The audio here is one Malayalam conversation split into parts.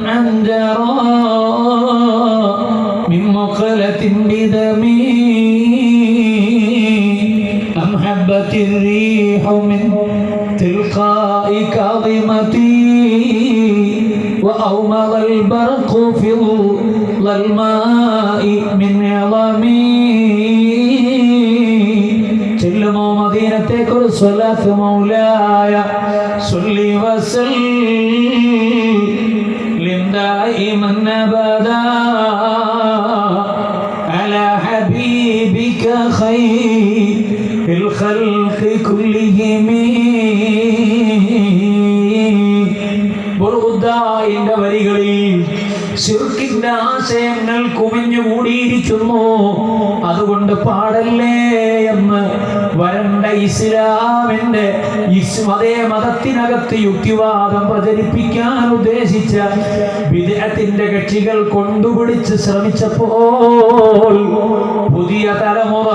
عندرا من مقلة بدمي. أم حبت الريح من تلقاء كظمتي. وأومض البرق في الماء من عظمي سلموا مدينتك رسولات مولاي. صلي وسلم. ദായിമൻ അബദാ على حبيبك خير الخلق كلهم ബുറുദ്ദായിന്റെ വരികളിൽ ശിർക്കിന്റെ ആശയങ്ങൾ കുമിഞ്ഞുകൂടിയിരിക്കുന്നു അതുകൊണ്ട് പാടല്ലേ എന്ന് വരണ്ട ഇസ്ലാമിന്റെ ഇസ് അതേ മതത്തിനകത്ത് യുക്തിവാദം പ്രചരിപ്പിക്കാൻ ഉദ്ദേശിച്ച വിദേഹത്തിന്റെ കക്ഷികൾ കൊണ്ടുപിടിച്ച് ശ്രമിച്ചപ്പോൾ പുതിയ തലമുറ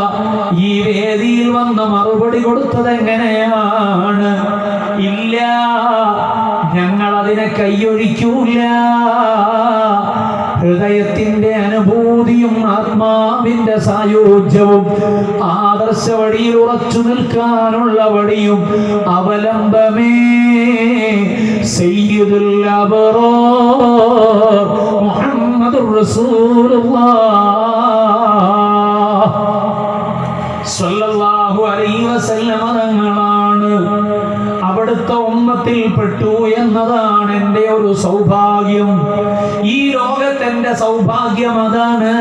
ഈ വേദിയിൽ വന്ന് മറുപടി കൊടുത്തത് എങ്ങനെയാണ് ഇല്ല. ഞങ്ങൾ അതിനെ കൈയൊഴിക്കൂല. ഹൃദയത്തിന്റെ അനുഭൂതിയും ആത്മാവിന്റെ സായോജ്യവും ആദർശ വഴിയിൽ ഉറച്ചു നിൽക്കാനുള്ള വഴിയും അവലംബമേ. സയ്യിദുൽ ഉമ്മത്തിൽ പെട്ടു എന്നതാണ് എന്റെ ഒരു സൗഭാഗ്യം. ഈ ലോകത്തെന്റെ സൗഭാഗ്യം അതാണ്.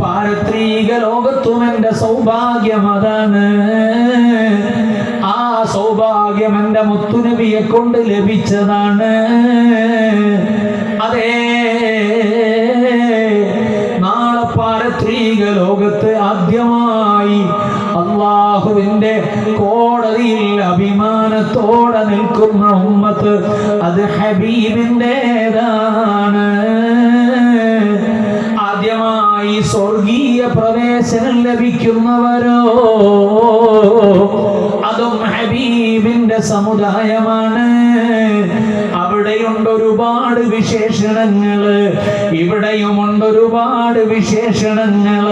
പാരത്രീക ലോകത്തും എന്റെ സൗഭാഗ്യം അതാണ്. ആ സൗഭാഗ്യം എന്റെ മുത്തുനബിയെ കൊണ്ട് ലഭിച്ചതാണ്. അതേ നാളെ പാരത്രീക ലോകത്ത് ആദ്യമായി അള്ളാഹുവിന്റെ കോടതിയിൽ അഭിമാനത്തോടെ നിൽക്കുന്ന ഉമ്മത്ത് അത് ഹബീബിന്റെതാണ്. ആദ്യമായി സ്വർഗീയ പ്രവേശനം ലഭിക്കുന്നവരോ? അതും ഹബീബിന്റെ സമുദായമാണ്. അവിടെയുണ്ട് ഒരുപാട് വിശേഷണങ്ങൾ. ഇവിടെയുമുണ്ട് ഒരുപാട് വിശേഷണങ്ങൾ.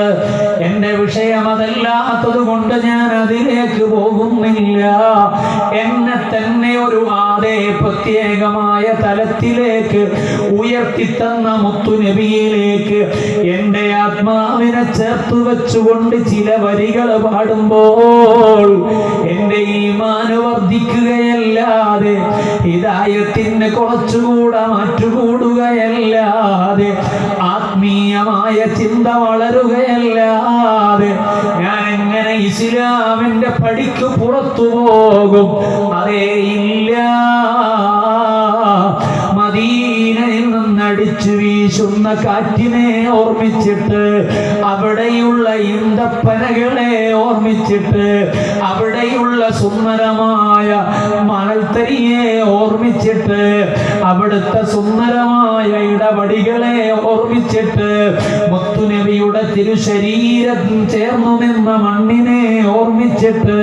എന്റെ വിഷയം അതല്ലാത്തത് കൊണ്ട് ഞാൻ അതിലേക്ക് പോകുന്നില്ല. എന്നെ തന്നെ ഒരു ആദേ പ്രത്യേകമായ തലത്തിലേക്ക് ഉയർത്തിത്തന്ന മുത്തുനബിയിലേക്ക് ചേർത്തു ചേർത്ത് വെച്ചുകൊണ്ട് ചില വരികൾ പാടുമ്പോൾ എന്റെ ഈമാന് വർദ്ധിക്കുകയല്ലാതെ ഹിതായത്തിന് കുറച്ചുകൂടെ മാറ്റുകൂടുകയല്ലാതെ ആത്മീയമായ ചിന്ത വളരുകയല്ലാതെ ഞാൻ എങ്ങനെ ഇസ്ലാമിന്റെ പടിക്ക് പുറത്തു പോകും? അതേ ഇല്ല. വീശുന്ന കാറ്റിനെ ഓർമ്മിച്ചിട്ട് അവിടെയുള്ള ഇന്തപ്പനകളെ ഓർമ്മിച്ചിട്ട് അവിടെയുള്ള സുന്ദരമായ മണൽത്തരിയെ ഓർമ്മിച്ചിട്ട് അവിടുത്തെ സുന്ദരമായ ഇടപടികളെ ഓർമ്മിച്ചിട്ട് മുത്തുനബിയുടെ തിരുശരീരം ചേർന്നു നിന്ന മണ്ണിനെ ഓർമ്മിച്ചിട്ട്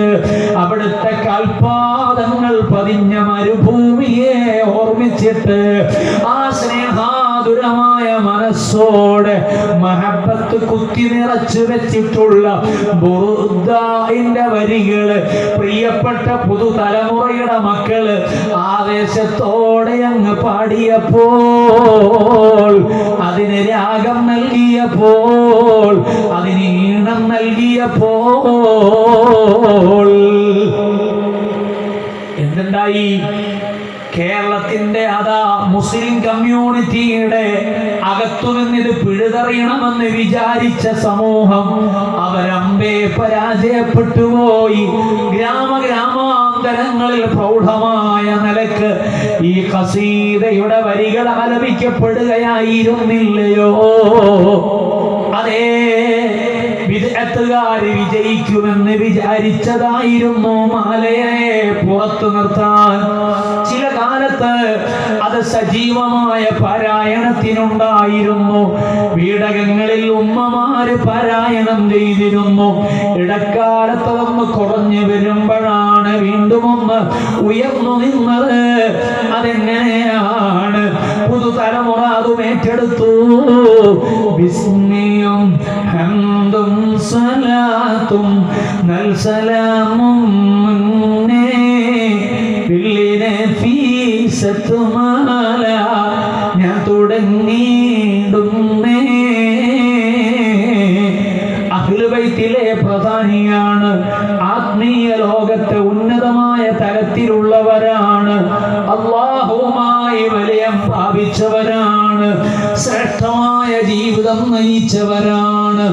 അവിടുത്തെ കാൽപാദങ്ങൾ പതിഞ്ഞ മരുഭൂമിയെ ഓർമ്മിച്ചിട്ട് ആ സ്നേഹാതുരമായ മനസ്സോടെ മഹബത്ത് കുത്തി നിറച്ചു വെച്ചിട്ടുള്ള വരികൾ പ്രിയപ്പെട്ട പുതുതലമുറയുടെ മക്കൾ ആവേശത്തോടെ അങ്ങ് പാടിയപ്പോൾ അതിന് രാഗം നൽകിയപ്പോൾ അതിന് ഈണം നൽകിയപ്പോൾ. എന്തുണ്ടായി? കേരളത്തിന്റെ അതാ മുസ്ലിം കമ്മ്യൂണിറ്റിയുടെ അകത്തുനിന്ന് ഇത് പിഴുതറിയണമെന്ന് വിചാരിച്ച സമൂഹം അവരമ്പേ പരാജയപ്പെട്ടുപോയി. ഗ്രാമഗ്രാമാന്തരങ്ങളിൽ പ്രൗഢമായ നിലയ്ക്ക് ഈ കസീതയുടെ വരികൾ ആലപിക്കപ്പെടുകയായിരുന്നില്ലയോ അതേ വിദഗ്ധകാര് വിജയിക്കുമെന്ന് വിചാരിച്ചതായിരുന്നു മാലയെ പുറത്തു നിർത്താൻ. ചില കാലത്ത് അത് സജീവമായ പാരായണത്തിനുണ്ടായിരുന്നു. വീടകങ്ങളിൽ ഉമ്മമാര് പാരായണം ചെയ്തിരുന്നു. ഇടക്കാലത്ത് ഒന്ന് കുറഞ്ഞു വരുമ്പോഴാണ് വീണ്ടും ഒന്ന് ഉയർന്നു നിന്നത്. അതെങ്ങനെയാണ്? പുതുതലമുറ അതും ഏറ്റെടുത്തു. ഹന്തും സലാത്തും നൽ സലാമും മുന്നേ പിള്ളിനെ ഫീസത്തുമാല ഞാൻ തുടങ്ങിയിടുന്നേ. അഖിലുബൈത്തിലെ പ്രധാനിയാണ്. ആത്മീയ ലോകത്തെ ഉന്നതമായ തലത്തിലുള്ളവരാണ്. അള്ളാഹുമായി വലയം പ്രാപിച്ചവരാണ്. ശ്രേഷ്ഠമായ ജീവിതം നയിച്ചവരാണ്.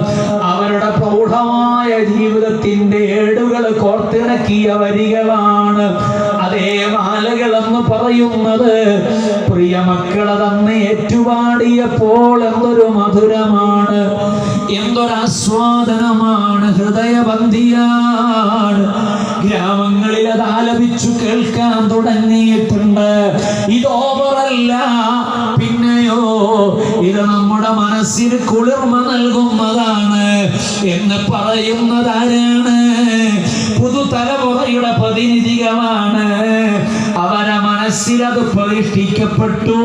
ജീവിതത്തിന്റെ ഏടുകൾ കോർത്തിണക്കിയ വരികളാണ് അതേ മാലകളെന്ന് പറയുന്നത്. പ്രിയ മക്കളെ തന്നെ ഏറ്റുപാടിയപ്പോൾ എന്തൊരു മധുരമാണ് എന്തൊരാസ്വാദനമാണ് ഹൃദയബന്ധിയാണ്. ഗ്രാമങ്ങളിൽ അത് ആലപിച്ചു കേൾക്കാൻ തുടങ്ങിയിട്ടുണ്ട്. ഇത് ഓവറല്ല പിന്നെയോ ഇത് നമ്മുടെ മനസ്സിന് കുളിർമ നൽകുന്നതാണ്. എന്ന് പറയുന്നതാരാണ്? പുതുതലമുറയുടെ പ്രതിനിധികളാണ്. അവരെ മനസ്സിൽ അത് പ്രതിഷ്ഠിക്കപ്പെട്ടു.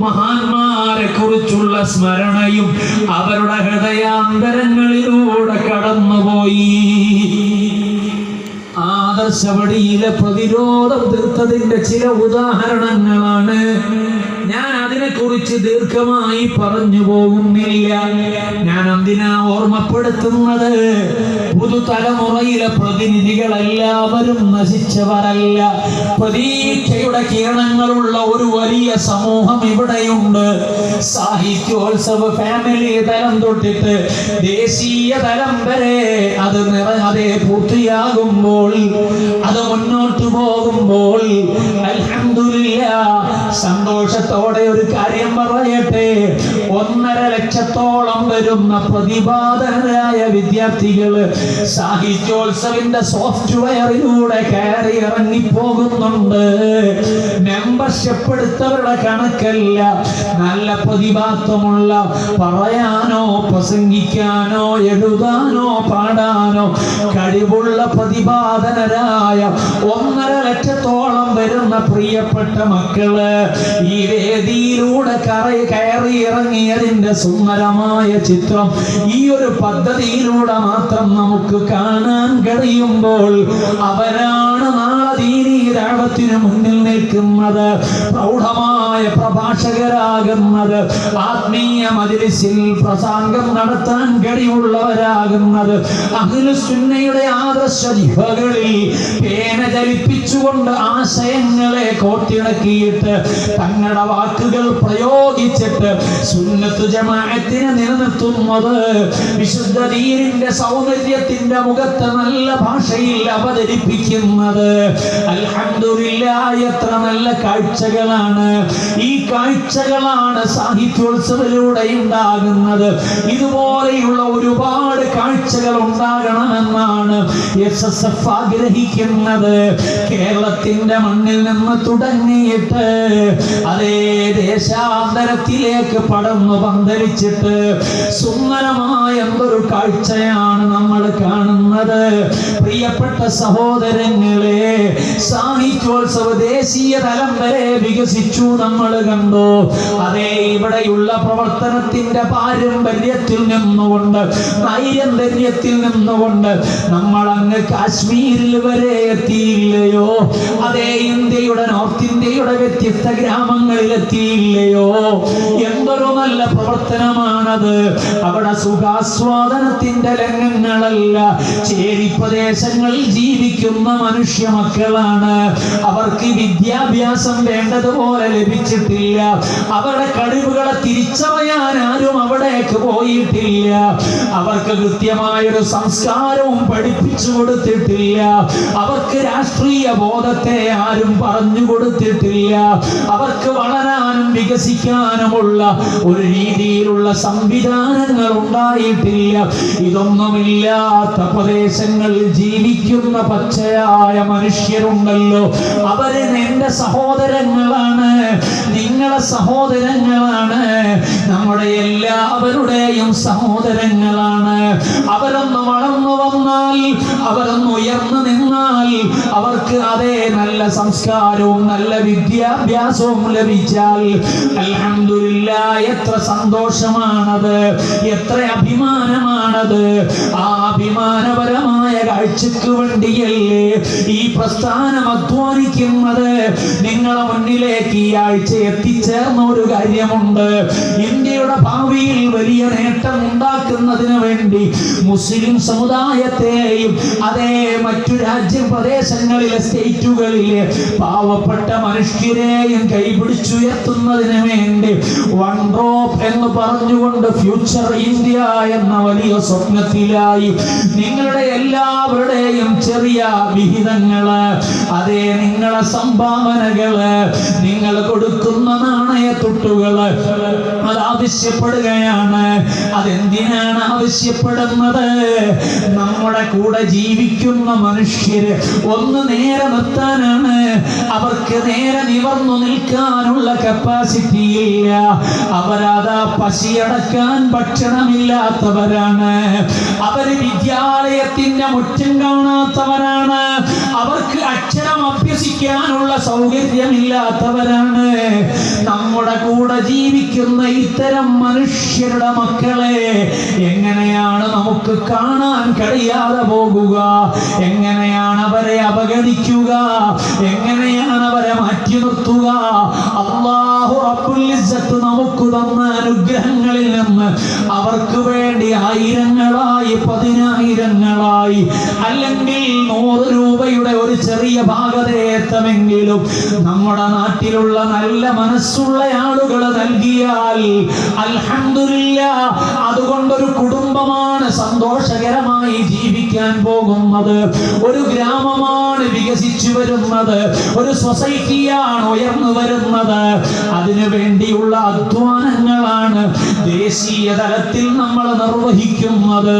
മഹാന്മാരെ കുറിച്ചുള്ള സ്മരണയും അവരുടെ ഹൃദയാന്തരങ്ങളിലൂടെ കടന്നുപോയി. ആദർശവടിയിലെ പ്രതിരോധം തീർത്തതിന്റെ ചില ഉദാഹരണങ്ങളാണ്. ഞാൻ അതിനെ കുറിച്ച് ദീർഘമായി പറഞ്ഞു പോകുന്നില്ല. ഞാൻ എന്തിനാ ഓർമ്മപ്പെടുത്തുന്നത്? പുതുതലമുറയിലെ പ്രതിനിധികൾ എല്ലാവരും നശിച്ചവരല്ല. പ്രതീക്ഷയുടെ കിരണങ്ങളുള്ള ഒരു വലിയ സമൂഹം ഇവിടെയുണ്ട്. സാഹിത്യോത്സവ ഫാമിലി തലം തൊട്ടിട്ട് ദേശീയ തലം വരെ അത് നിറ അതേ പൂർത്തിയാകുമ്പോൾ അത് മുന്നോട്ട് പോകുമ്പോൾ അൽഹംദുലില്ലാ സന്തോഷത്തോടെ ഒരു കാര്യം പറയട്ടെ. ഒന്നര ലക്ഷത്തോളം വരുന്ന പ്രതിപാദനരായ വിദ്യാർത്ഥികൾ സാഹിത്യോത്സവിന്റെ സോഫ്റ്റ്വെയറിലൂടെ കയറി ഇറങ്ങി പോകുന്നുണ്ട് മെമ്പർഷിപ്പ് എടുത്തവരുടെ കണക്കല്ല നല്ല പ്രതിഭാത്വമുള്ള പറയാനോ പ്രസംഗിക്കാനോ എഴുതാനോ പാടാനോ കഴിവുള്ള പ്രതിപാദനരായ ഒന്നര ലക്ഷത്തോളം വരുന്ന പ്രിയപ്പെട്ട മക്കൾ ഈ വേദിയിലൂടെ കറയി കയറി ഇറങ്ങിയതിന്റെ സുന്ദരമായ ചിത്രം ഈ ഒരു പദ്ധതിയിലൂടെ മാത്രം നമുക്ക് കാണാൻ കഴിയുമ്പോൾ അവരാണ് നാളെ ദീനീരാവത്തിന് മുന്നിൽ നിൽക്കുന്നത് പ്രൗഢമായ പ്രഭാഷകരാകുന്നത് ആത്മീയ മജിലിസിൽ പ്രസംഗം നടത്താൻ കഴിവുള്ളവരാകുന്നത് അഖിലുസുന്നയുടെ ആദർശ ജിഹകളിൽ പേന ചലിപ്പിച്ചുകൊണ്ട് ആശയങ്ങളെ കോർത്തിണക്കിയിട്ട് തങ്ങളുടെ വാക്കുകൾ പ്രയോഗിച്ചിട്ട് സുന്നത്ത് ജമാഅത്തിനെ നിലനിർത്തുന്നത് വിശുദ്ധ ദീനിന്റെ സൗന്ദര്യത്തിന്റെ മുഖത്ത് നല്ല ഭാഷയിൽ അവതരിപ്പിക്കുന്നത്. എത്ര നല്ല കാഴ്ചകളാണ്. ഈ കാഴ്ചകളാണ് സാഹിത്യോത്സവത്തിലൂടെ ഉണ്ടാകുന്നത് ഇതുപോലെയുള്ള ഒരുപാട് കാഴ്ചകൾ ഉണ്ടാകണമെന്നാണ് എസ് എസ് എഫ് ആഗ്രഹിക്കുന്നത്. കേരളത്തിന്റെ മണ്ണിൽ നിന്ന് തുടങ്ങിയിട്ട് അതേ ദേശാന്തരത്തിലേക്ക് പടന്ന് പന്തലിച്ചിട്ട് സുന്ദരമായ എന്തൊരു കാഴ്ചയാണ് നമ്മൾ കാണുന്നത്. പ്രിയപ്പെട്ട സഹോദരങ്ങളെ സാഹിത്യോത്സവ ദേശീയ തലം വരെ വികസിച്ചു നമ്മൾ കണ്ടു. അതേ ഇവിടെയുള്ള പ്രവർത്തനത്തിന്റെ പാരമ്പര്യത്തിൽ നിന്നുകൊണ്ട് നൈരന്തര്യത്തിൽ നിന്നുകൊണ്ട് നമ്മൾ അങ്ങ് കാശ്മീരിൽ വരെ എത്തിയില്ലയോ? അതേ ഇന്ത്യയുടെ നോർത്ത് ഇന്ത്യയുടെ വ്യത്യസ്ത ഗ്രാമങ്ങളിൽ എത്തിയില്ലയോ? എന്തൊരു നല്ല പ്രവർത്തനമാണത്. അവിടെ സുഖാസ്വാദനത്തിന്റെ രംഗങ്ങളല്ല. ചേരി പ്രദേശങ്ങളിൽ ജീവിക്കുന്ന മനുഷ്യ മക്കളാണ് അവർക്ക് വിദ്യാഭ്യാസം വേണ്ടതുപോലെ ലഭിച്ചിട്ടില്ല. അവരുടെ കഴിവുകളെ തിരിച്ചറിയാൻ ആരും അവിടേക്ക് പോയിട്ടില്ല. അവർക്ക് കൃത്യമായൊരു സംസ്കാരവും പഠിപ്പിച്ചു കൊടുത്തിട്ടില്ല. അവർക്ക് രാഷ്ട്രീയ ബോധത്തെ ആരും പറഞ്ഞു കൊടുത്തിട്ടില്ല. അവർക്ക് വളരാനും വികസിക്കാനുമുള്ള ഒരു രീതിയിലുള്ള സംവിധാനങ്ങൾ ഉണ്ടായിട്ടില്ല. ഇതൊന്നുമില്ലാത്ത പ്രദേശങ്ങളിൽ ജീവിക്കുന്ന പച്ചയായ മനുഷ്യരുണ്ടല്ലോ അവർ നിന്റെ സഹോദരങ്ങളാണ്. നിങ്ങളെ സഹോദരങ്ങളാണ്. നമ്മുടെ എല്ലാവരുടെയും സഹോദരങ്ങളാണ്. അവരൊന്ന് വളർന്നു വന്നാൽ അവരൊന്ന് ഉയർന്നു നിന്നാൽ അവർക്ക് അതേ നല്ല സംസ്കാരവും നല്ല വിദ്യാഭ്യാസവും ലഭിച്ചാൽ അലഹമില്ല എത്ര സന്തോഷമാണത് എത്ര അഭിമാനമാണത്. ആ അഭിമാനപരമായ കാഴ്ചക്ക് വേണ്ടിയല്ലേ ഈ പ്രസ്ഥാനം അധ്വാനിക്കുന്നത്? നിങ്ങളെ മുന്നിലേക്ക് ഈ ആഴ്ച എത്തിച്ചേർന്ന ഒരു കാര്യമുണ്ട്. ഇന്ത്യയുടെ ഭാവിയിൽ വലിയ നേട്ടം ഉണ്ടാക്കുന്നതിന് വേണ്ടി മുസ്ലിം സമുദായത്തെയും അതേ മറ്റു രാജ്യ പ്രദേശങ്ങളിലെ സ്റ്റേറ്റുകളിലെ പാവപ്പെട്ട മനുഷ്യരെയും കൈപിടിച്ചുയർത്തുന്നതിന് വേണ്ടി വൺ ഡ്രോപ്പ് എന്ന് പറഞ്ഞുകൊണ്ട് ഫ്യൂച്ചർ ഇന്ത്യ എന്ന വലിയ സ്വപ്നത്തിലായി നിങ്ങളുടെ എല്ലാവരുടെയും ചെറിയ വിഹിതങ്ങൾ അതേ നിങ്ങളെ സംഭാവനകൾ നിങ്ങൾ കൊടുക്കുന്ന നാണയത്തുട്ടുകൾ അത് ആവശ്യപ്പെടുകയാണ്. അതെന്തിനാണ് ആവശ്യപ്പെടുന്നത്? നമ്മുടെ കൂടെ ജീവിക്കുന്ന മനുഷ്യര് ഒന്ന് നേരെ നിർത്താനാണ്. അവർക്ക് നേരെ നിവർന്നു നിൽക്കാനുള്ള കപ്പാസിറ്റി ഇല്ല. അവരതാ പശിയടക്കാൻ ഭക്ഷണമില്ലാത്തവരാണ്. അവർ വിദ്യാലയത്തിന്റെ മുറ്റം കാണാത്തവരാണ്. അവർക്ക് അക്ഷരം അഭ്യസിക്കാനുള്ള സൗകര്യമില്ലാത്തവരാണ്. നമ്മുടെ കൂടെ ജീവിക്കുന്ന ഇത്തരം മനുഷ്യരുടെ മക്കളെ എങ്ങനെയാണ് നമുക്ക് കാണാൻ കഴിയാതെ പോകുക? എങ്ങനെയാണ് അവരെ അവഗണിക്കുക എങ്ങനെയാണ് അവരെ മാറ്റി നിർത്തുക? അള്ളാഹു ഇസ്സത്ത് നമുക്ക് തന്ന അനുഗ്രഹങ്ങളിൽ നിന്ന് അവർക്ക് വേണ്ടി ആയിരങ്ങളായി പതിനായിരങ്ങളായി അല്ലെങ്കിൽ നൂറ് രൂപയുടെ ഒരു ചെറിയ ഭാഗതയെത്തമെങ്കിലും നമ്മുടെ നാട്ടിലുള്ള നല്ല മനസ്സുള്ള ആളുകൾ നൽകിയാൽ അതുകൊണ്ടൊരു കുടുംബമാണ് സന്തോഷകരമായി ജീവിക്കാൻ പോകുന്നത്. ഒരു ഗ്രാമമാണ് വികസിച്ചു വരുന്നത്. ഒരു സൊസൈറ്റിയാണ് ഉയർന്നു വരുന്നത്. അതിനു വേണ്ടിയുള്ള അധ്വാനങ്ങളാണ് ദേശീയ തലത്തിൽ നമ്മൾ നിർവഹിക്കുന്നത്.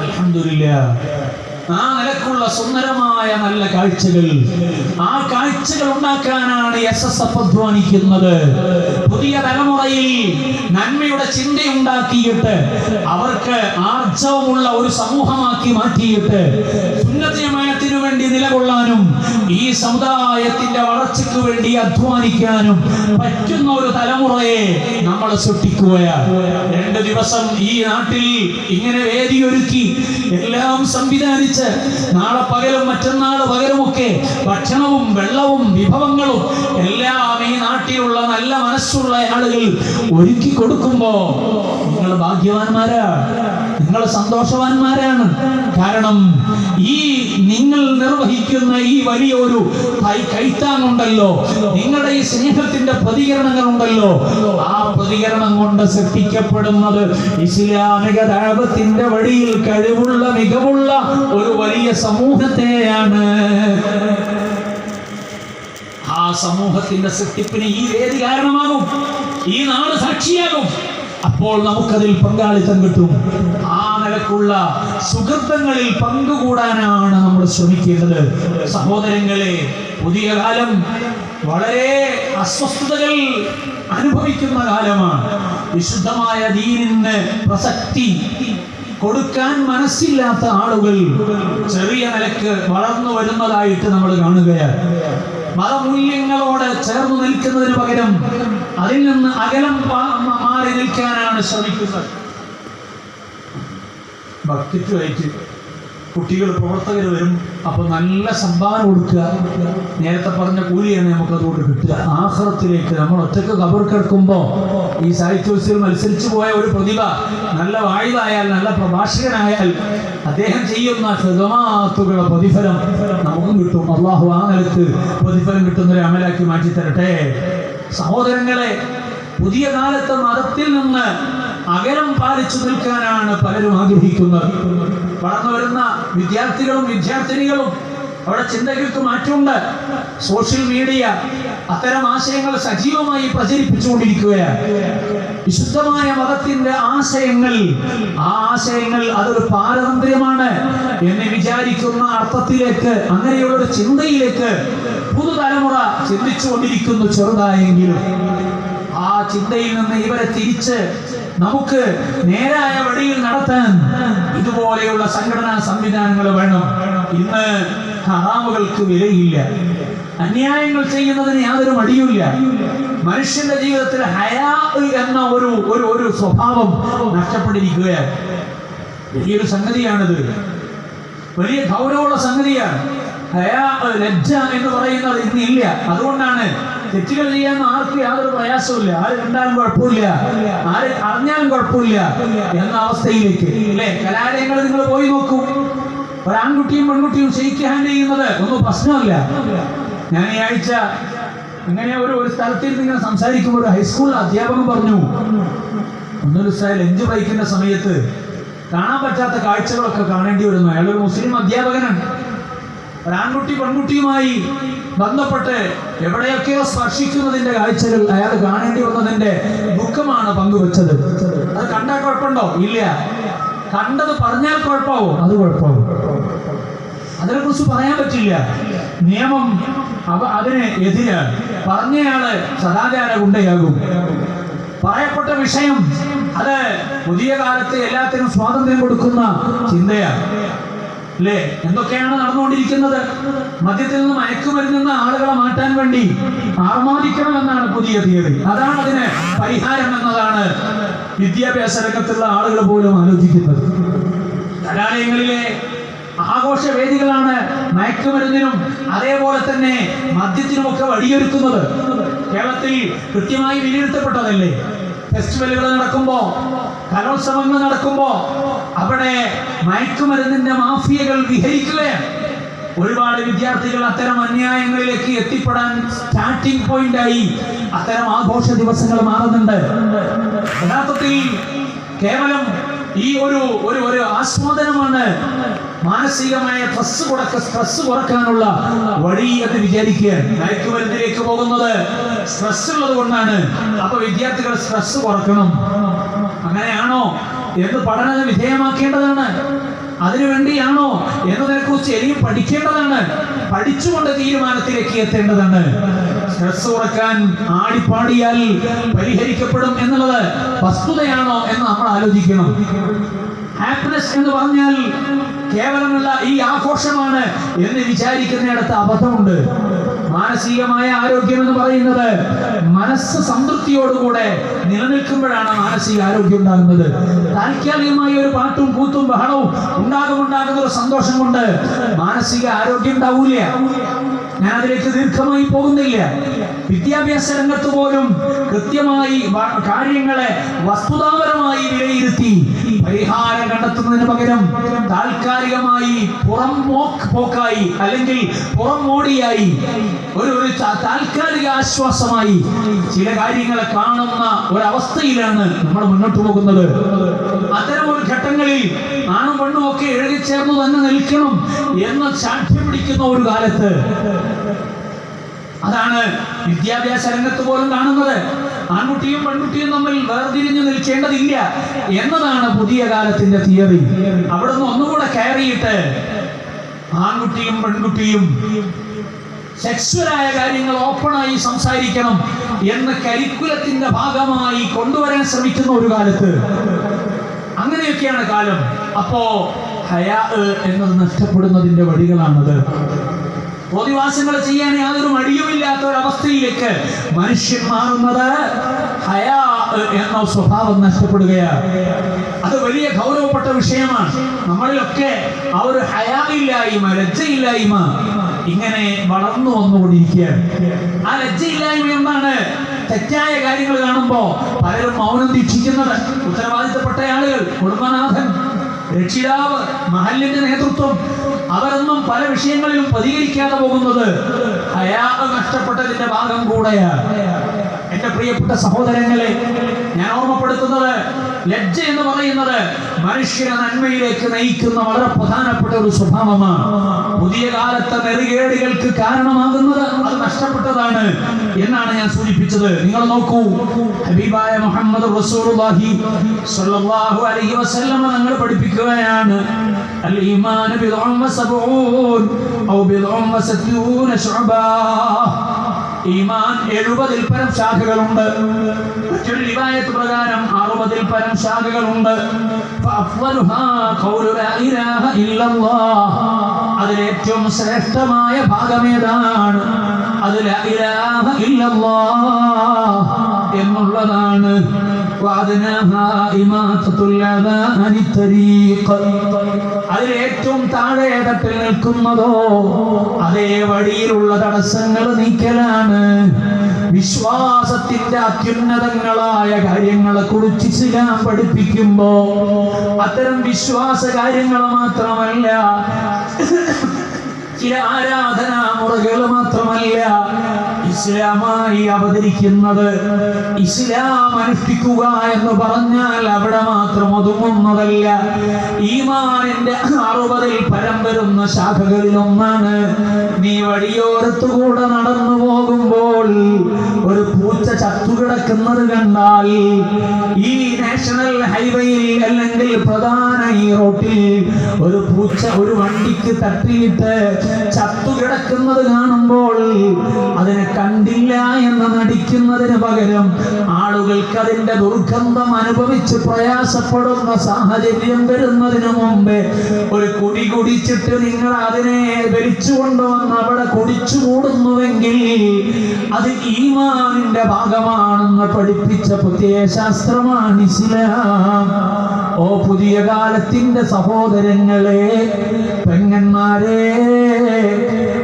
അലഹമില്ല ആ നിലക്കുള്ള സുന്ദരമായ നല്ല കാഴ്ചകൾ. ആ കാഴ്ചകൾ ഉണ്ടാക്കാനാണ് എസ് എസ് എഫ് അധ്വാനിക്കുന്നത്. പുതിയ തലമുറയിൽ നന്മയുടെ ചിന്തയുണ്ടാക്കിയിട്ട് അവർക്ക് ആർജവമുള്ള ഒരു സമൂഹമാക്കി മാറ്റിയിട്ട് സുന്നത്തിയമായത്തിനു വേണ്ടി നിലകൊള്ളാനും ഈ സമുദായത്തിന്റെ വളർച്ചയ്ക്ക് വേണ്ടി അധ്വാനിക്കാനും പറ്റുന്ന ഒരു തലമുറയെ നമ്മൾ സൃഷ്ടിക്കുകയാണ്. രണ്ട് ദിവസം ഈ നാട്ടിൽ ഇങ്ങനെ വേദിയൊരുക്കി എല്ലാം സംവിധാനിച്ച് നാളെ പകലും മറ്റന്നാൾ പകലുമൊക്കെ ഭക്ഷണവും വെള്ളവും വിഭവങ്ങളും എല്ലാം ഈ നാട്ടിലുള്ള നല്ല മനസ്സുള്ള ആളുകൾ ഒരുക്കി കൊടുക്കുമ്പോ നിങ്ങൾ ഭാഗ്യവാന്മാരാ നിങ്ങൾ സന്തോഷവാന്മാരാണ്. കാരണം ഈ നിങ്ങൾ നിർവഹിക്കുന്ന ഈ വലിയൊരു ഒരു കൈത്താങ്ങുണ്ടല്ലോ. നിങ്ങളുടെ ഈ സ്നേഹത്തിന്റെ പ്രതികരണങ്ങൾ ഉണ്ടല്ലോ ആ പ്രതികരണം കൊണ്ട് സൃഷ്ടിക്കപ്പെടുന്നത് ഇസ്ലാമിക ദാപത്തിന്റെ വഴിയിൽ കഴിവുള്ള മികവുള്ള ഒരു വലിയ സമൂഹത്തെയാണ്. ആ സമൂഹത്തിന്റെ സൃഷ്ടിപ്പിന് ഈ വേദി കാരണമാകും. ഈ നാട് സാക്ഷിയാകും. അപ്പോൾ നമുക്കതിൽ പങ്കാളിത്തം കിട്ടും. ആ നിലക്കുള്ള സുഹൃത്തങ്ങളിൽ പങ്കുകൂടാനാണ് നമ്മൾ ശ്രമിക്കേണ്ടത്. സഹോദരങ്ങളെ പുതിയ കാലം വളരെ അസ്വസ്ഥതകൾ അനുഭവിക്കുന്ന കാലമാണ്. വിശുദ്ധമായ ദീനിന് പ്രസക്തി കൊടുക്കാൻ മനസ്സില്ലാത്ത ആളുകൾ ചെറിയ നിലയ്ക്ക് വളർന്നു വരുന്നതായിട്ട് നമ്മൾ കാണുകയാണ്. മതമൂല്യങ്ങളോട് ചേർന്ന് നിൽക്കുന്നതിന് പകരം അതിൽ നിന്ന് അകലം മാറി നിൽക്കാനാണ് ശ്രമിക്കുന്നത്. ബക്കറ്റുമായിട്ട് കുട്ടികൾ പ്രവർത്തകർ വരും അപ്പൊ നല്ല സംഭാവന കൊടുക്കുക. നേരത്തെ പറഞ്ഞ കൂലിയാണ് നമുക്ക് അതുകൊണ്ട് കിട്ടുക. ആഹ്റത്തിലേക്ക് നമ്മൾ ഒറ്റയ്ക്ക് കബർ കിടക്കുമ്പോൾ ഈ സാഹിത്യോത്സവത്തിൽ മത്സരിച്ചു പോയ ഒരു പ്രതിഭ നല്ല വായുവായാൽ നല്ല പ്രഭാഷകനായാൽ അദ്ദേഹം ചെയ്യുന്ന ഹൃദമാത്തുകളുടെ പ്രതിഫലം നമുക്കും കിട്ടും. അള്ളാഹു ആ നിലയ്ക്ക് പ്രതിഫലം കിട്ടുന്ന ഒരു അമലാക്കി മാറ്റി തരട്ടെ സഹോദരങ്ങളെ പുതിയ കാലത്തെ മതത്തിൽ നിന്ന് അകലം പാലിച്ചു നിൽക്കാനാണ് പലരും ആഗ്രഹിക്കുന്നത്. വളർന്നു വരുന്ന വിദ്യാർത്ഥികളും വിദ്യാർത്ഥിനികളും അവിടെ ചിന്തകൾക്ക് മാറ്റമുണ്ട്. സോഷ്യൽ മീഡിയ അത്തരം ആശയങ്ങൾ സജീവമായി പ്രചരിപ്പിച്ചുകൊണ്ടിരിക്കുകയാണ്. വിശുദ്ധമായ മതത്തിന്റെ ആശയങ്ങൾ ആ ആശയങ്ങൾ അതൊരു പാരതന്ത്ര്യമാണ് എന്ന് വിചാരിക്കുന്ന അർത്ഥത്തിലേക്ക് അങ്ങനെയുള്ള ഒരു ചിന്തയിലേക്ക് പുതുതലമുറ ചിന്തിച്ചുകൊണ്ടിരിക്കുന്നു ചെറുതായെങ്കിലും. ആ ചിന്തയിൽ നിന്ന് ഇവരെ തിരിച്ച് നമുക്ക് നേരായ വഴിയിൽ നടത്താൻ ഇതുപോലെയുള്ള സംഘടനാ സംവിധാനങ്ങൾ വേണം. ഇന്ന് ഹറാമുകൾക്ക് വിലയില്ല. അന്യായങ്ങൾ ചെയ്യുന്നതിന് യാതൊരു മടിയുമില്ല. മനുഷ്യന്റെ ജീവിതത്തിൽ ഹയാ എന്ന ഒരു ഒരു ഒരു സ്വഭാവം നഷ്ടപ്പെട്ടിരിക്കുകയാണ്. വലിയൊരു സംഗതിയാണിത്. വലിയ ഗൗരവമുള്ള സംഗതിയാണ്. ലജ്ജ എന്ന് പറയുന്നത് ഇന്ന് ഇല്ല. അതുകൊണ്ടാണ് തെറ്റുകൾ ചെയ്യാൻ ആർക്കും യാതൊരു പ്രയാസമില്ല ആര് കണ്ടാലും കുഴപ്പമില്ല. ആര് അറിഞ്ഞാലും കുഴപ്പമില്ല എന്ന അവസ്ഥയിലേക്ക്. അല്ലേ? കലാലയങ്ങൾ നിങ്ങൾ പോയി നോക്കൂ. ഒരാൺകുട്ടിയും പെൺകുട്ടിയും ഹാൻഡ് ചെയ്യുന്നത് ഒന്നും പ്രശ്നമല്ല. ഞാൻ ഈ ആഴ്ച ഇങ്ങനെ ഒരു ഒരു സ്ഥലത്തിരുന്ന് ഇങ്ങനെ സംസാരിക്കുമ്പോൾ ഒരു ഹൈസ്കൂൾ അധ്യാപകൻ പറഞ്ഞു ഒന്നൊരു ലഞ്ച് ബ്രേക്കിന്റെ സമയത്ത് കാണാൻ പറ്റാത്ത കാഴ്ചകളൊക്കെ കാണേണ്ടി വരുന്നു. അയാൾ ഒരു മുസ്ലിം അധ്യാപകനാണ്. ഒരാൺകുട്ടി പെൺകുട്ടിയുമായി ബന്ധപ്പെട്ട് എവിടെയൊക്കെയോ സ്പർശിക്കുന്നതിന്റെ കാഴ്ചകൾ അയാൾ കാണേണ്ടി വന്നതിന്റെ ദുഃഖമാണ് പങ്കുവെച്ചത്. അത് കണ്ടാൽ കുഴപ്പമുണ്ടോ? ഇല്ല. കണ്ടത് പറഞ്ഞാൽ കുഴപ്പമാവും. അത് കുഴപ്പമാവും. അതിനെക്കുറിച്ച് പറയാൻ പറ്റില്ല. നിയമം അവ അതിന് എതിരാണ് പറഞ്ഞയാൾ സദാചാര ഗുണ്ടയാകും. പറയപ്പെട്ട വിഷയം അത് പുതിയ കാലത്ത് എല്ലാത്തിനും സ്വാതന്ത്ര്യം കൊടുക്കുന്ന ചിന്തയാണ് അല്ലേ എന്തൊക്കെയാണ് നടന്നുകൊണ്ടിരിക്കുന്നത്? മദ്യത്തിൽ നിന്ന് മയക്കുമരുന്നിൽ നിന്ന് ആളുകളെ മാറ്റാൻ വേണ്ടി ആർമാദിക്കണം എന്നാണ് പുതിയ തീയതി. അതാണ് അതിന് പരിഹാരം എന്നതാണ് വിദ്യാഭ്യാസ രംഗത്തുള്ള ആളുകൾ പോലും ആലോചിക്കുന്നത്. കലാലയങ്ങളിലെ ആഘോഷ വേദികളാണ് മയക്കുമരുന്നിനും അതേപോലെ തന്നെ മദ്യത്തിനുമൊക്കെ വഴിയൊരുക്കുന്നത്. കേരളത്തിൽ കൃത്യമായി വിലയിരുത്തപ്പെട്ടതല്ലേ? ഫെസ്റ്റിവലുകൾ നടക്കുമ്പോൾ കലോത്സവങ്ങൾ നടക്കുമ്പോൾ അവിടെ മയക്കുമരുന്നിന്റെ മാഫിയകൾ വിഹരിക്കുകയാണ് ഒരുപാട് വിദ്യാർത്ഥികൾ അത്തരം അന്യായങ്ങളിലേക്ക് എത്തിപ്പെടാൻ സ്റ്റാർട്ടിംഗ് പോയിന്റായി അത്തരം ആഘോഷ ദിവസങ്ങൾ മാറുന്നുണ്ട്. യഥാർത്ഥത്തിൽ കേവലം ഈ ഒരു ഒരു ആസ്വാദനമാണ് മാനസികമായ സ്ട്രെസ് കുറക്ക സ്ട്രെസ് കുറക്കാനുള്ള വഴി എന്ന് വിചാരിക്കുക. പോകുന്നത് സ്ട്രെസ് ഉള്ളത് കൊണ്ടാണ്. അപ്പൊ വിദ്യാർത്ഥികൾ സ്ട്രെസ് കുറക്കണം. അങ്ങനെയാണോ? എന്ന് പഠനം വിധേയമാക്കേണ്ടതാണ്. അതിനുവേണ്ടിയാണോ എന്നതിനെക്കുറിച്ച് ഇനിയും പഠിക്കേണ്ടതാണ്. പഠിച്ചുകൊണ്ട് തീരുമാനത്തിലേക്ക് എത്തേണ്ടതാണ്. സ്ട്രെസ് കുറയ്ക്കാൻ ആടിപ്പാടിയാൽ പരിഹരിക്കപ്പെടും എന്നുള്ളത് വസ്തുതയാണോ എന്ന് നമ്മൾ ആലോചിക്കണം. ഹാപ്പിനെസ് എന്ന് പറഞ്ഞാൽ കേവലമുള്ള ഈ ആഘോഷമാണ് എന്ന് വിചാരിക്കുന്നിടത്ത് അബദ്ധമുണ്ട്. മാനസികമായ ആരോഗ്യം എന്ന് പറയുന്നത് മനസ്സ് സംതൃപ്തിയോടുകൂടെ നിലനിൽക്കുമ്പോഴാണ് മാനസിക ആരോഗ്യം ഉണ്ടാകുന്നത്. താൽക്കാലികമായ ഒരു പാട്ടും കൂത്തും ബഹളവും ഉണ്ടാകുമുണ്ടാകുന്ന ഒരു സന്തോഷം കൊണ്ട് മാനസിക ആരോഗ്യം ഉണ്ടാവൂല ഞാൻ അതിലേക്ക് ദീർഘമായി പോകുന്നില്ല. വിദ്യാഭ്യാസ രംഗത്ത് പോലും കൃത്യമായി കാര്യങ്ങളെ വസ്തുതാപരമായി വിലയിരുത്തി പരിഹാരം കണ്ടെത്തുന്നതിന് പകരം താൽക്കാലികമായി പുറം പോക്കായി അല്ലെങ്കിൽ പുറം മോടിയായി ഒരു ഒരു താൽക്കാലിക ആശ്വാസമായി ചില കാര്യങ്ങളെ കാണുന്ന ഒരവസ്ഥയിലാണ് നമ്മൾ മുന്നോട്ട് പോകുന്നത്. അത്തരം ഒരു ഘട്ടങ്ങളിൽ ആണും പെണ്ണും ഒക്കെ ഇഴകിച്ചേർന്ന് തന്നെ നിൽക്കണം എന്ന് സാക്ഷ്യം പിടിക്കുന്ന ഒരു കാലത്ത്. അതാണ് വിദ്യാഭ്യാസ രംഗത്ത് പോലും കാണുന്നത്. ആൺകുട്ടിയും പെൺകുട്ടിയും തമ്മിൽ വേർതിരിഞ്ഞു നിൽക്കേണ്ടതില്ല എന്നതാണ് പുതിയ കാലത്തിന്റെ തിയറി. അവിടുന്ന് ഒന്നുകൂടെ കയറിയിട്ട് ആൺകുട്ടിയും പെൺകുട്ടിയും സെക്സ്വലായ കാര്യങ്ങൾ ഓപ്പണായി സംസാരിക്കണം എന്ന് കരിക്കുലത്തിന്റെ ഭാഗമായി കൊണ്ടുവരാൻ ശ്രമിക്കുന്ന ഒരു കാലത്ത്. അങ്ങനെയൊക്കെയാണ് കാലം. അപ്പോ ഹയാ എന്നത് നഷ്ടപ്പെടുന്നതിന്റെ വഴികളാണത്. പ്രതിവാസങ്ങൾ ചെയ്യാൻ യാതൊരു മടിയുമില്ലാത്ത ഒരവസ്ഥയിലേക്ക് മനുഷ്യൻ മാറുന്നത് ഹയാ എന്ന സ്വഭാവം നഷ്ടപ്പെടുകയാണ്. അത് വലിയ ഗൗരവപ്പെട്ട വിഷയമാണ്. നമ്മളിലൊക്കെ ആ ഒരു ഹയാമില്ലായ്മ ലജ്ജയില്ലായ്മ ഇങ്ങനെ വളർന്നു വന്നുകൊണ്ടിരിക്കുകയാണ്. ആ ലജ്ജയില്ലായ്മ എന്താണ്? തെറ്റായ കാര്യങ്ങൾ കാണുമ്പോ പലരും മൗനം ദീക്ഷിക്കുന്നത് ഉത്തരവാദിത്തപ്പെട്ട ആളുകൾ കുടുംബനാഥൻ രക്ഷിതാവ് മഹലിന്റെ നേതൃത്വം. അവരൊന്നും പല വിഷയങ്ങളിലും പ്രതികരിക്കാതെ പോകുന്നത് അയാൾ നഷ്ടപ്പെട്ടതിന്റെ ഭാഗം കൂടെയാണ്. എന്റെ പ്രിയപ്പെട്ട സഹോദരങ്ങളെ ഞാൻ ഓർമ്മപ്പെടുത്തുന്നത് ലജ്ജ എന്ന് പറയുന്നത് മനുഷ്യനെ നന്മയിലേക്ക് നയിക്കുന്ന വളരെ പ്രധാനപ്പെട്ട ഒരു സ്വഭാവമാണ്. പുതിയ കാലത്തെ നെറുകേടുകൾക്ക് കാരണമാകുന്നത് അത് നഷ്ടപ്പെട്ടതാണ് എന്നാണ് ഞാൻ സൂചിപ്പിച്ചത്. നിങ്ങൾ നോക്കൂ ഹബീബായ മുഹമ്മദ് റസൂലുള്ളാഹി സ്വല്ലല്ലാഹു അലൈഹി വസല്ലം നിങ്ങൾ പഠിപ്പിക്കുകയാണ്. അൽ ഔ ബിദ്ഉം ഈമാൻ എഴുപതിൽ പരം ശാഖകളുണ്ട്. മറ്റൊരു റിവായത്ത് പ്രകാരം അറുപതിൽ പരം ശാഖകളുണ്ട്. അതിലേറ്റവും ശ്രേഷ്ഠമായ ഭാഗമേതാണ് അതിൽ ഇല്ലല്ലാ എന്നുള്ളതാണ്. അതിലേറ്റവും താഴെ തട്ടിൽ നിൽക്കുന്നതോ അതേ വഴിയിലുള്ള തടസ്സങ്ങൾ നീക്കലാണ്. വിശ്വാസത്തിന്റെ അത്യുന്നതങ്ങളായ കാര്യങ്ങളെ കുറിച്ച് ഇസ്ലാം പഠിപ്പിക്കുമ്പോ അത്തരം വിശ്വാസ കാര്യങ്ങൾ മാത്രമല്ല ചില ആരാധനാ മുറകൾ മാത്രമല്ല ഇസ്ലാമായി അവതരിക്കുന്നത് ഇസ്ലാം അനുഷ്ഠിക്കുക എന്ന് പറഞ്ഞാൽ അവിടെ മാത്രം ഒതുങ്ങുന്നതല്ല. ഈമാനിന്റെ അറുപതിൽ പരം വരുന്ന ശാഖകളിൽ ഒന്നാണ് നീ വഴിയോരത്തുകൂടെ നടന്നു പോകുമ്പോൾ ഒരു പൂച്ച ചത്തുകിടക്കുന്നത് കണ്ടാൽ ഈ നാഷണൽ ഹൈവേയിൽ അല്ലെങ്കിൽ പ്രധാന ഈ റോട്ടിൽ ഒരു പൂച്ച ഒരു വണ്ടിക്ക് തട്ടിയിട്ട് ചത്തുകിടക്കുന്നത് കാണുമ്പോൾ അതിനെ കണ്ടില്ല എന്ന് നടിക്കുന്നതിന് പകരം ആളുകൾക്ക് അതിന്റെ ദുർഗന്ധം അനുഭവിച്ച് പ്രയാസപ്പെടുന്ന സാഹചര്യം വരുന്നതിന് മുമ്പ് ഒരു കുടി കുടിച്ചിട്ട് നിങ്ങൾ അതിനെ വലിച്ചു കൊണ്ടുവന്ന് അവിടെ കുടിച്ചു കൂടുന്നുവെങ്കിൽ അത് ഈമാനിന്റെ ഭാഗമാണെന്ന് പഠിപ്പിച്ച പുതിയ ശാസ്ത്രമാണ് ഇസ്ലാം ഓ പുതിയ കാലത്തിന്റെ സഹോദരങ്ങളെ പെങ്ങന്മാരെ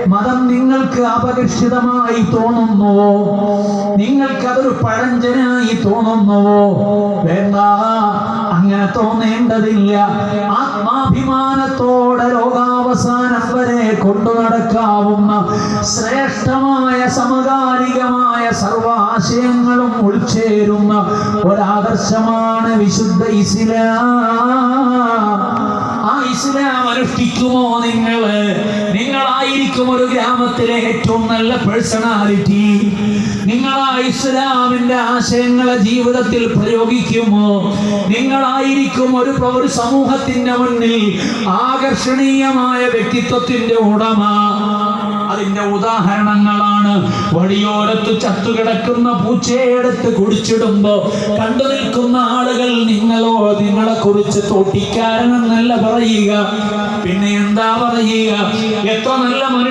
മതം നിങ്ങൾക്ക് അപകർഷിതമായി തോന്നുന്നുവോ? നിങ്ങൾക്ക് അതൊരു പഴഞ്ചനായി തോന്നുന്നുവോ? വേണ്ട അങ്ങനെ തോന്നേണ്ടതില്ല. ആത്മാഭിമാനത്തോടെ ലോകാവസാനം വരെ കൊണ്ടു നടക്കാവുന്ന ശ്രേഷ്ഠമായ സമകാലികമായ ആശയങ്ങളും ഉൾച്ചേരുന്ന ഒരാദർശമാണ് വിശുദ്ധ ഇസ്ലാം. ആ ഇസ്ലാം അനുഷ്ഠിക്കുമോ നിങ്ങൾ നിങ്ങളായിരിക്കും ഒരു ഗ്രാമത്തിലെ ഏറ്റവും നല്ല പേഴ്സണാലിറ്റി. നിങ്ങൾ ആ ഇസ്ലാമിന്റെ ആശയങ്ങളെ ജീവിതത്തിൽ പ്രയോഗിക്കുമോ? നിങ്ങളായിരിക്കും ഒരു ഒരു സമൂഹത്തിന്റെ മുന്നിൽ ആകർഷണീയമായ വ്യക്തിത്വത്തിന്റെ ഉടമ. അതിന്റെ ഉദാഹരണങ്ങളാണ്. വഴിയോരത്ത് ചത്തുകിടക്കുന്ന പൂച്ചയെടുത്ത് കുടിച്ചിടുമ്പോ കണ്ടു നിൽക്കുന്ന ആളുകൾ നിങ്ങളോ നിങ്ങളെ കുറിച്ച് തോട്ടിക്കാരനെന്നല്ല പറയുക. പിന്നെ എന്താ പറയുക? എത്ര നല്ല മനുഷ്യ